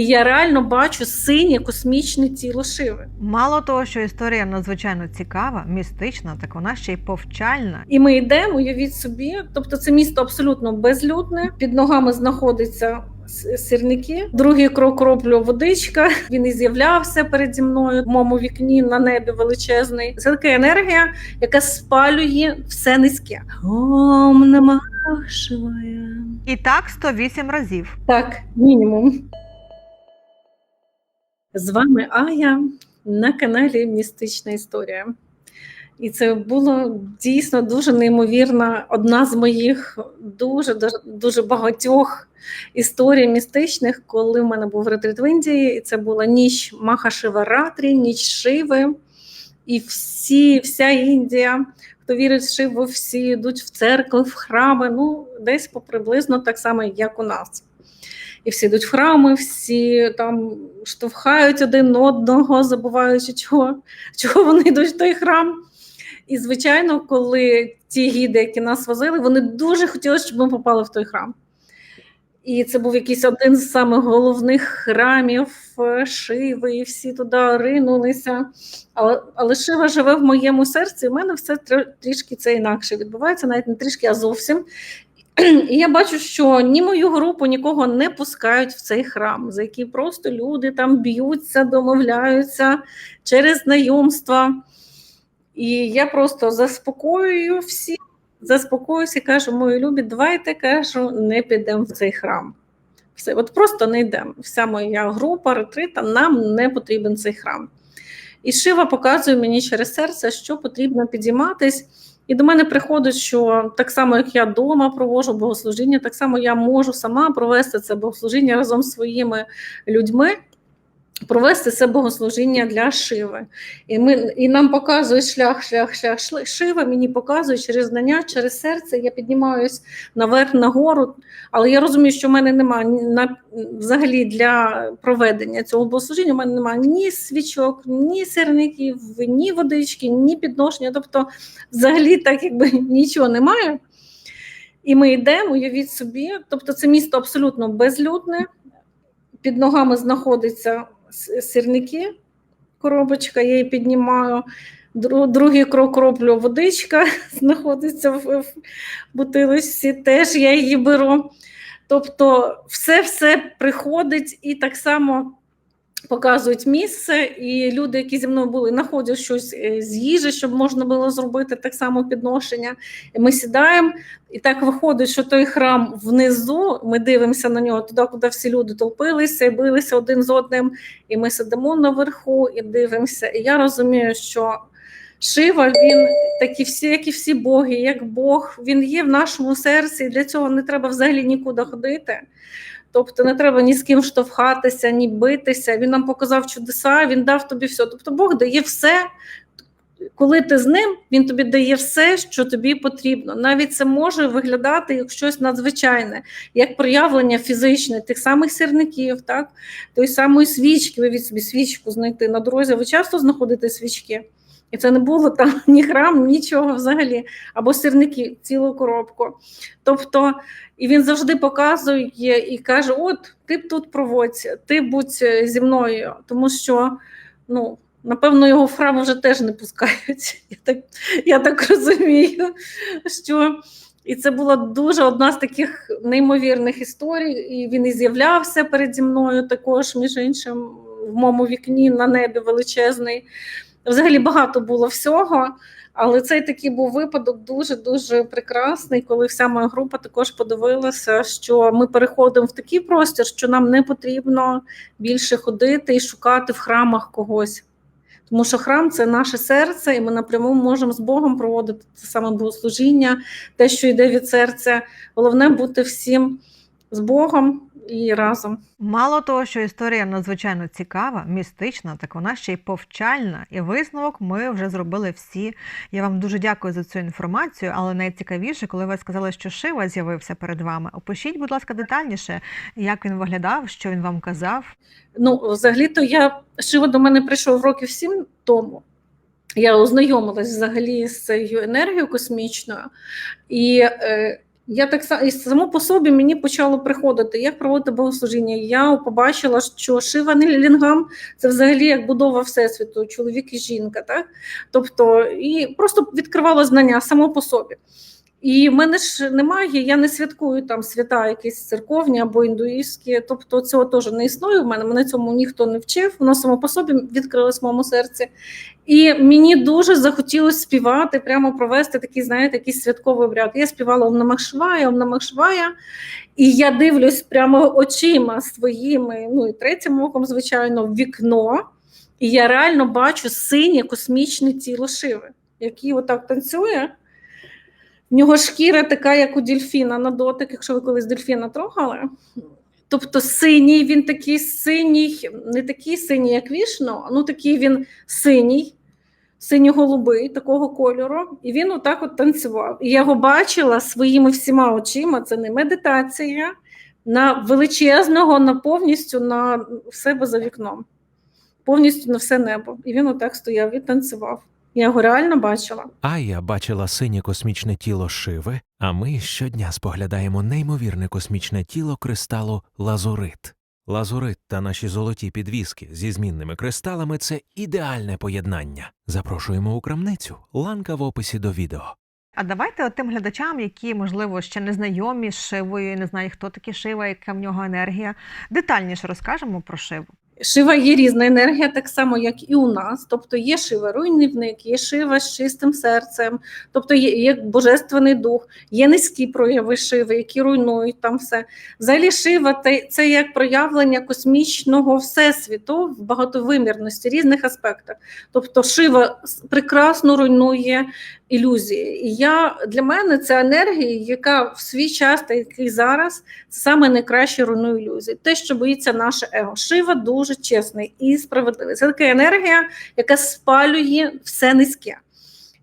І я реально бачу синє космічне тіло Шиви. Мало того, що історія надзвичайно цікава, містична, так вона ще й повчальна. І ми йдемо, уявіть собі. Тобто, це місто абсолютно безлюдне. Під ногами знаходиться сірники. Другий крок роблю водичка. Він і з'являвся переді мною в моєму вікні на небі величезний. Це така енергія, яка спалює все низьке. Ом нама Шивая. І так 108 разів. Так, мінімум. З вами Ая на каналі Містична Історія. І це було дійсно дуже неймовірна, одна з моїх дуже дуже, багатьох історій містичних, коли в мене був ретрит в Індії, і це була ніч Махашиваратрі, ніч Шиви. І всі, вся Індія, хто вірить в Шиву, всі йдуть в церкви, в храми, ну, десь приблизно так само, як у нас. І всі йдуть в храми, всі там штовхають один одного, забуваючи, чого, чого вони йдуть в той храм. І, звичайно, коли ті гіди, які нас возили, вони дуже хотіли, щоб ми попали в той храм. І це був якийсь один з самих головних храмів е, Шиви, і всі туди ринулися. Але, але Шива живе в моєму серці, і в мене все трішки це інакше відбувається, навіть не трішки, а зовсім. І я бачу, що ні мою групу нікого не пускають в цей храм, за який просто люди там б'ються, домовляються через знайомства. І я просто заспокоюю всіх, заспокоюся і кажу, мої любі, давайте кажу, не підемо в цей храм. Все, от просто не йдемо. Вся моя група ретрита, нам не потрібен цей храм. І Шива показує мені через серце, що потрібно підійматись. І до мене приходить, що так само, як я вдома провожу богослужіння, так само я можу сама провести це богослужіння разом з своїми людьми, провести це богослужіння для Шиви. І, ми, і нам показує шлях, шлях, шлях шли- Шива, мені показує через знання, через серце. Я піднімаюсь наверх на гору, але я розумію, що в мене немає на, взагалі для проведення цього богослужіння, у мене немає ні свічок, ні сирників, ні водички, ні підношення. Тобто, взагалі, так якби нічого немає. І ми йдемо, уявіть собі. Тобто, це місто абсолютно безлюдне. Під ногами знаходиться с- сірники, коробочка, я її піднімаю. Другий крок роблю водичка, знаходиться в, бутилочці, теж я її беру. Тобто, все-все приходить і так само показують місце, і люди, які зі мною були, знаходять щось е, з їжі, щоб можна було зробити так само підношення. Ми сідаємо, і так виходить, що той храм внизу, ми дивимося на нього туди, куди всі люди толпилися і билися один з одним. І ми сидимо наверху і дивимося. І я розумію, що Шива, він такі всі, як і всі боги, як Бог, він є в нашому серці, і для цього не треба взагалі нікуди ходити. Тобто не треба ні з ким штовхатися, ні битися. Він нам показав чудеса, він дав тобі все. Тобто Бог дає все. Коли ти з ним, він тобі дає все, що тобі потрібно. Навіть це може виглядати як щось надзвичайне, як проявлення фізичне тих самих сірників, так? той самої свічки. Ви від собі свічку знайти на дорозі. Ви часто знаходите свічки? І це не було там ні храм, нічого взагалі, або сірники, цілу коробку. Тобто, і він завжди показує і каже: От, ти тут проводься, ти будь е, зі мною, тому що, ну. Напевно, його в храм вже теж не пускають. Я так, я так розумію, що і це була дуже одна з таких неймовірних історій. І він і з'являвся переді мною також, між іншим, в моєму вікні на небі величезний. Взагалі багато було всього, але цей такий був випадок дуже дуже прекрасний, коли вся моя група також подивилася, що ми переходимо в такий простір, що нам не потрібно більше ходити і шукати в храмах когось. Тому що храм це наше серце, і ми напряму можемо з Богом проводити це саме богослужіння, те, що йде від серця. Головне бути всім з Богом і разом. Мало того, що історія надзвичайно цікава, містична, так вона ще й повчальна. І висновок ми вже зробили всі. Я вам дуже дякую за цю інформацію, але найцікавіше, коли ви сказали, що Шива з'явився перед вами. Опишіть, будь ласка, детальніше, як він виглядав, що він вам казав. Ну, взагалі-то я Шива до мене прийшов років сім тому. Я ознайомилась взагалі з цією енергією космічною, і е, Я так само і само по собі мені почало приходити, як проводити богослужіння. Я побачила, що Шива Лінгам це взагалі як будова всесвіту, чоловік і жінка. Так? Тобто, і просто відкривало знання само по собі. І в мене ж немає, я не святкую там свята, якісь церковні або індуїстські. Тобто цього теж не існує в мене. Мене цьому ніхто не вчив. Воно само по собі відкрилось в моєму серці. І мені дуже захотілося співати, прямо провести такий, знаєте, якийсь святковий обряд. Я співала Ом Намах Шивая, Ом Намах і я дивлюсь прямо очима своїми, ну і третім оком, звичайно, в вікно. І я реально бачу синє космічне тіло Шиви, який отак танцює. В нього шкіра така, як у дельфіна на дотик, якщо ви колись дельфіна трогали. Тобто синій, він такий синій, не такий синій, як вішно, ну такий він синій, синьо-голубий такого кольору. І він отак от танцював. І я його бачила своїми всіма очима. Це не медитація, на величезного, на повністю на себе за вікном, повністю на все небо. І він отак стояв і танцював. Я його реально бачила. Ая бачила синє космічне тіло Шиви, а ми щодня споглядаємо неймовірне космічне тіло кристалу Лазурит. Лазурит та наші золоті підвіски зі змінними кристалами це ідеальне поєднання. Запрошуємо у крамницю. Ланка в описі до відео. А давайте от тим глядачам, які, можливо, ще не знайомі з Шивою, не знають, хто такий Шива, яка в нього енергія, детальніше розкажемо про Шиву. Шива є різна енергія, так само, як і у нас. Тобто є шива руйнівник, є шива з чистим серцем, тобто є, є божественний дух, є низькі прояви шиви, які руйнують там все. Взагалі, шива це, як проявлення космічного всесвіту в багатовимірності, різних аспектах. Тобто, шива прекрасно руйнує ілюзії. І я для мене це енергія, яка в свій час, та який зараз, саме найкраще руйнує ілюзії. Те, що боїться наше его. Шива дуже чесний і справедливий. Це така енергія, яка спалює все низьке.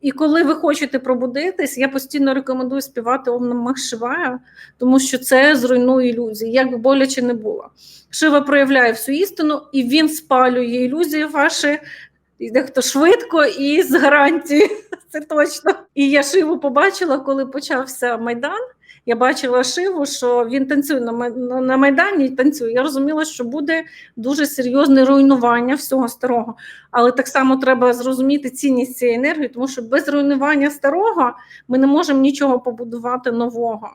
І коли ви хочете пробудитись, я постійно рекомендую співати Ом Намах Шивая, тому що це зруйнує ілюзії, як би боляче не було. Шива проявляє всю істину, і він спалює ілюзії ваші і дехто швидко і з гарантією. Це точно. І я шиву побачила, коли почався майдан. Я бачила шиву, що він танцює на на майдані танцює. Я розуміла, що буде дуже серйозне руйнування всього старого. Але так само треба зрозуміти цінність цієї енергії, тому що без руйнування старого ми не можемо нічого побудувати нового.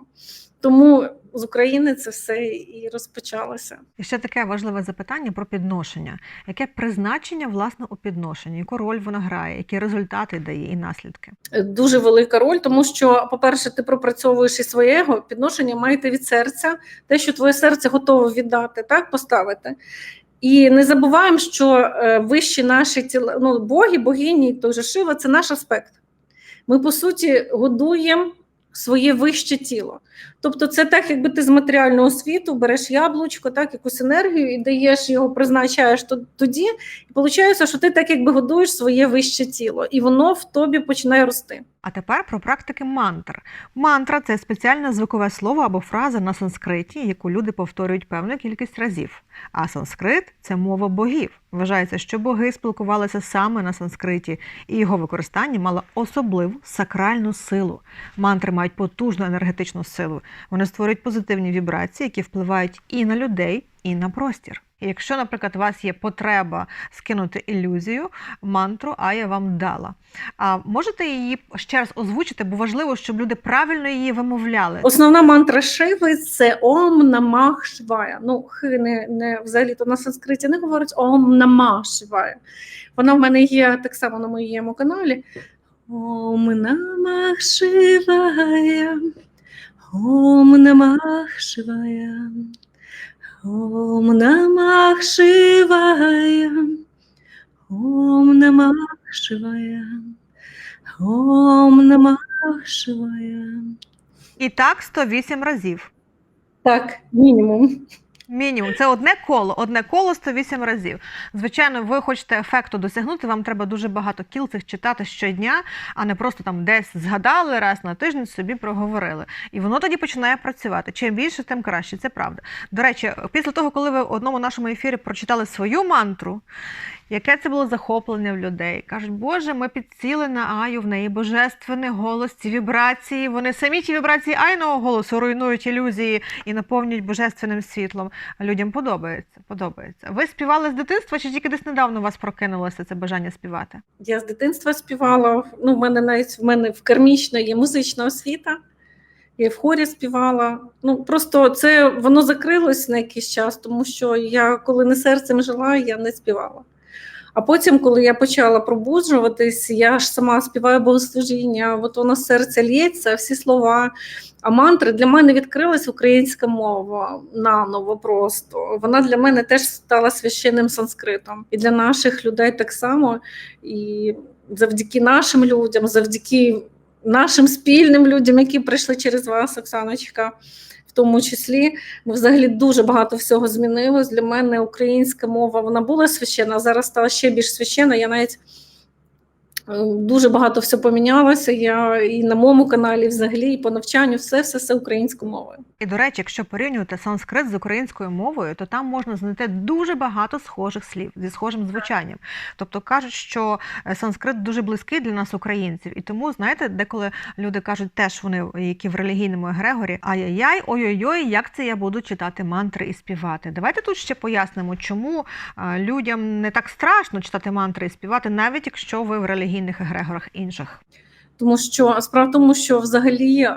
Тому з України це все і розпочалося. І ще таке важливе запитання про підношення. Яке призначення власне у підношенні? Яку роль воно грає, які результати дає і наслідки? дуже велика роль, тому що, по-перше, ти пропрацьовуєш і своє его, підношення має йти від серця, те, що твоє серце готове віддати, так поставити. І не забуваємо, що е, вищі наші тіла, ну, боги, богині, той же Шива це наш аспект. Ми, по суті, годуємо своє вище тіло. Тобто, це так, якби ти з матеріального світу береш яблучко, так, якусь енергію і даєш його, призначаєш тоді, і виходить, що ти так якби годуєш своє вище тіло, і воно в тобі починає рости. А тепер про практики мантр. Мантра це спеціальне звукове слово або фраза на санскриті, яку люди повторюють певну кількість разів. А санскрит це мова богів. Вважається, що боги спілкувалися саме на санскриті, і його використання мало особливу сакральну силу. Мантри мають потужну енергетичну силу. Вони створюють позитивні вібрації, які впливають і на людей, і на простір. Якщо, наприклад, у вас є потреба скинути ілюзію, мантру Ая вам дала. А можете її ще раз озвучити, бо важливо, щоб люди правильно її вимовляли. Основна мантра Шиви це Ом Намах Шивая. Ну, хи не, не взагалі то на санскриті не говорить Ом Намах Шивая. Вона в мене є так само на моєму каналі. Ом Намах Шивая. Ом Намах Шивая. Ом Намах Шивая. Ом Намах Шивая. Ом Намах Шивая. І так 108 разів. Так, мінімум. Мінімум, це одне коло, одне коло 108 разів. Звичайно, ви хочете ефекту досягнути, вам треба дуже багато кіл цих читати щодня, а не просто там десь згадали раз на тиждень собі проговорили. І воно тоді починає працювати. Чим більше, тим краще. Це правда. До речі, після того, коли ви в одному нашому ефірі прочитали свою мантру, Яке це було захоплення в людей? Кажуть, Боже, ми підсіли на Аю, в неї божественний голос, ці вібрації. Вони самі ті вібрації Айного голосу руйнують ілюзії і наповнюють божественним світлом. А людям подобається. Подобається. Ви співали з дитинства, чи тільки десь недавно у вас прокинулося це бажання співати? Я з дитинства співала. Ну, в мене навіть в мене в кармічно є музична освіта. Я в хорі співала. Ну просто це воно закрилось на якийсь час, тому що я коли не серцем жила, я не співала. А потім, коли я почала пробуджуватись, я ж сама співаю богослужіння, от воно з серця лється, всі слова. А мантри для мене відкрилась українська мова наново просто. Вона для мене теж стала священним санскритом. І для наших людей так само. І завдяки нашим людям, завдяки нашим спільним людям, які прийшли через вас, Оксаночка, тому числі, ми взагалі дуже багато всього змінилось. Для мене українська мова вона була священна, а зараз стала ще більш священна. Я навіть дуже багато все помінялося. Я і на моєму каналі, взагалі, і по навчанню, все, все, все українською мовою. І до речі, якщо порівнювати санскрит з українською мовою, то там можна знайти дуже багато схожих слів зі схожим звучанням. Тобто кажуть, що е, санскрит дуже близький для нас, українців, і тому знаєте, деколи люди кажуть, теж вони, які в релігійному егрегорі, ай-яй-яй, ой-ой-ой, як це я буду читати мантри і співати. Давайте тут ще пояснимо, чому е, людям не так страшно читати мантри і співати, навіть якщо ви в релігійних егрегорах інших. Тому що справа в тому, що взагалі е,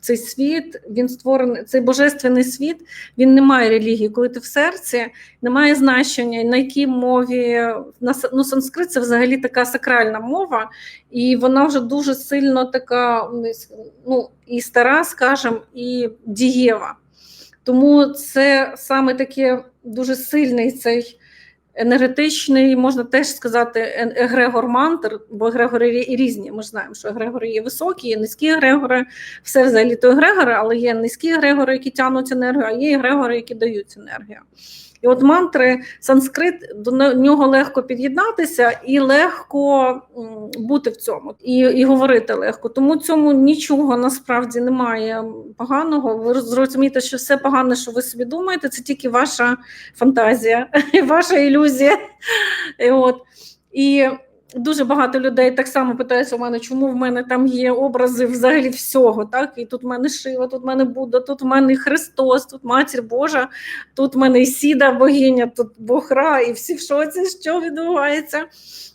цей світ він створений, цей божественний світ, він не має релігії. Коли ти в серці, немає значення, на якій мові на ну, санскрит це взагалі така сакральна мова, і вона вже дуже сильно така ну, і стара, скажімо, і дієва. Тому це саме таке дуже сильний цей енергетичний, можна теж сказати, егрегор мантр, бо егрегори різні. Ми ж знаємо, що егрегори є високі, є низькі егрегори, все взагалі то егрегори, але є низькі егрегори, які тягнуть енергію, а є егрегори, які дають енергію. І от мантри, санскрит, до нього легко під'єднатися і легко бути в цьому, і, і говорити легко. Тому цьому нічого насправді немає поганого. Ви зрозумієте, що все погане, що ви собі думаєте, це тільки ваша фантазія, ваша ілюзія. І, от. і дуже багато людей так само питаються у мене, чому в мене там є образи взагалі всього. Так? І тут в мене Шива, тут в мене Будда, тут в мене Христос, тут Матір Божа, тут в мене Ісіда богиня, тут Бог Ра, і всі в шоці, що відбувається.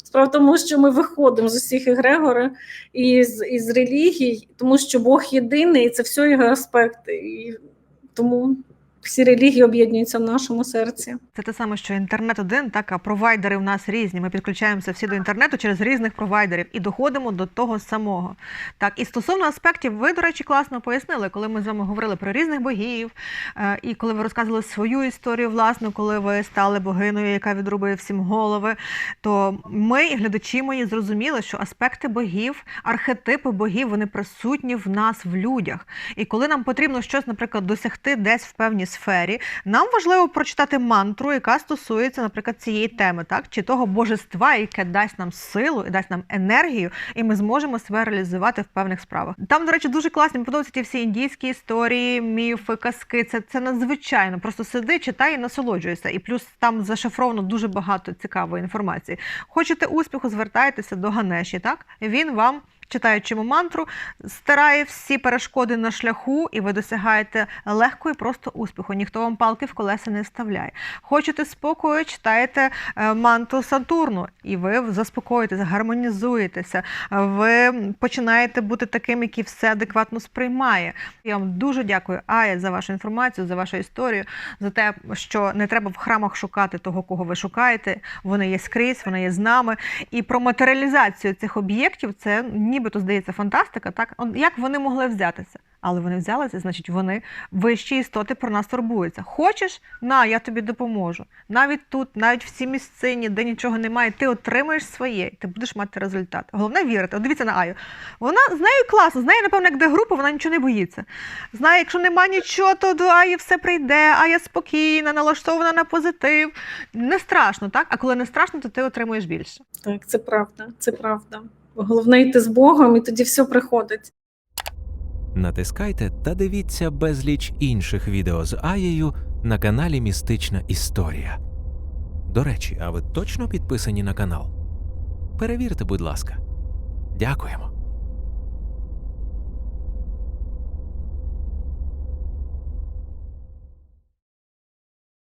Справа в тому, що ми виходимо з усіх егрегорів і з, із релігій, тому що Бог єдиний, і це все його аспекти. І тому всі релігії об'єднуються в нашому серці. Це те саме, що інтернет один, так а провайдери в нас різні. Ми підключаємося всі до інтернету через різних провайдерів і доходимо до того самого. Так, і стосовно аспектів, ви, до речі, класно пояснили, коли ми з вами говорили про різних богів, е, і коли ви розказували свою історію, власну, коли ви стали богиною, яка відрубує всім голови. То ми, і глядачі мої, зрозуміли, що аспекти богів, архетипи богів, вони присутні в нас в людях. І коли нам потрібно щось, наприклад, досягти десь в певній сфері, нам важливо прочитати мантру, яка стосується, наприклад, цієї теми, так чи того божества, яке дасть нам силу і дасть нам енергію, і ми зможемо себе реалізувати в певних справах. Там, до речі, дуже класні подобаються ті всі індійські історії, міфи, казки. Це, це надзвичайно. Просто сиди, читай і насолоджуйся. І плюс там зашифровано дуже багато цікавої інформації. Хочете успіху, звертайтеся до Ганеші. Так він вам. Читаючи мантру, стирає всі перешкоди на шляху, і ви досягаєте легко і просто успіху. Ніхто вам палки в колеса не вставляє. Хочете спокою, читаєте е, мантру Сатурну, і ви заспокоїтеся, гармонізуєтеся. Ви починаєте бути таким, який все адекватно сприймає. Я вам дуже дякую, Ая, за вашу інформацію, за вашу історію, за те, що не треба в храмах шукати того, кого ви шукаєте. Вони є скрізь, вони є з нами. І про матеріалізацію цих об'єктів це нібито здається фантастика. Так як вони могли взятися? Але вони взялися, значить, вони вищі істоти про нас турбуються. Хочеш, на, я тобі допоможу. Навіть тут, навіть в цій місцині, де нічого немає, ти отримаєш своє, і ти будеш мати результат. Головне вірити. От дивіться на Аю. Вона з нею класно, з нею, напевно, як де група, вона нічого не боїться. Знає, якщо нема нічого, то до Аї все прийде, Ая спокійна, налаштована на позитив. Не страшно, так? А коли не страшно, то ти отримуєш більше. Так, це правда, це правда. Головне йти з Богом, і тоді все приходить. Натискайте та дивіться безліч інших відео з Аєю на каналі Містична Історія. До речі, а ви точно підписані на канал? Перевірте, будь ласка. Дякуємо.